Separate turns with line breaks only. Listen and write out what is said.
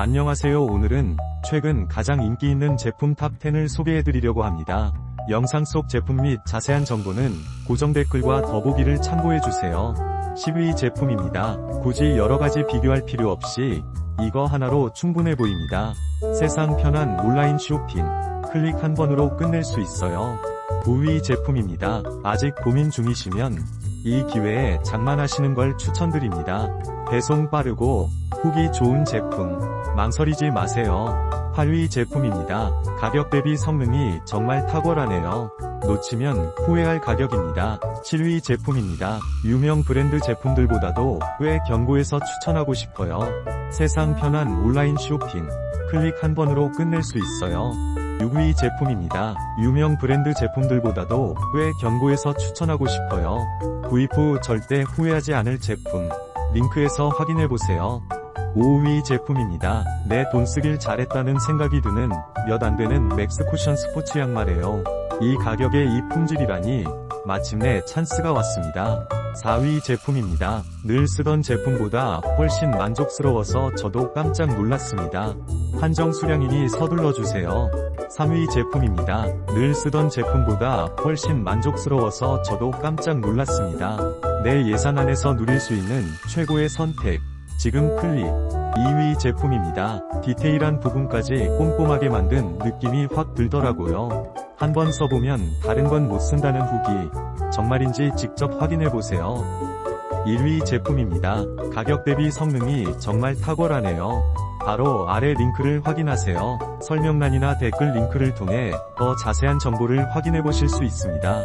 안녕하세요 오늘은 최근 가장 인기 있는 제품 탑10을 소개해드리려고 합니다. 영상 속 제품 및 자세한 정보는 고정 댓글과 더보기를 참고해주세요. 10위 제품입니다. 굳이 여러가지 비교할 필요 없이 이거 하나로 충분해 보입니다. 세상 편한 온라인 쇼핑 클릭 한 번으로 끝낼 수 있어요. 9위 제품입니다. 아직 고민 중이시면 이 기회에 장만하시는 걸 추천드립니다. 배송 빠르고 후기 좋은 제품 망설이지 마세요. 8위 제품입니다. 가격 대비 성능이 정말 탁월하네요. 놓치면 후회할 가격입니다. 7위 제품입니다. 유명 브랜드 제품들보다도 꽤 견고해서 추천하고 싶어요. 세상 편한 온라인 쇼핑 클릭 한 번으로 끝낼 수 있어요. 6위 제품입니다. 유명 브랜드 제품들보다도 꽤 견고해서 추천하고 싶어요. 구입 후 절대 후회하지 않을 제품. 링크에서 확인해보세요. 5위 제품입니다. 내 돈 쓰길 잘했다는 생각이 드는 몇 안되는 맥스 쿠션 스포츠 양말이에요. 이 가격에 이 품질이라니 마침내 찬스가 왔습니다. 4위 제품입니다. 늘 쓰던 제품보다 훨씬 만족스러워서 저도 깜짝 놀랐습니다. 한정 수량이니 서둘러 주세요. 3위 제품입니다. 늘 쓰던 제품보다 훨씬 만족스러워서 저도 깜짝 놀랐습니다. 내 예산 안에서 누릴 수 있는 최고의 선택. 지금 클릭. 2위 제품입니다. 디테일한 부분까지 꼼꼼하게 만든 느낌이 확 들더라고요. 한번 써보면 다른 건 못 쓴다는 후기. 정말인지 직접 확인해보세요. 1위 제품입니다. 가격 대비 성능이 정말 탁월하네요. 바로 아래 링크를 확인하세요. 설명란이나 댓글 링크를 통해 더 자세한 정보를 확인해 보실 수 있습니다.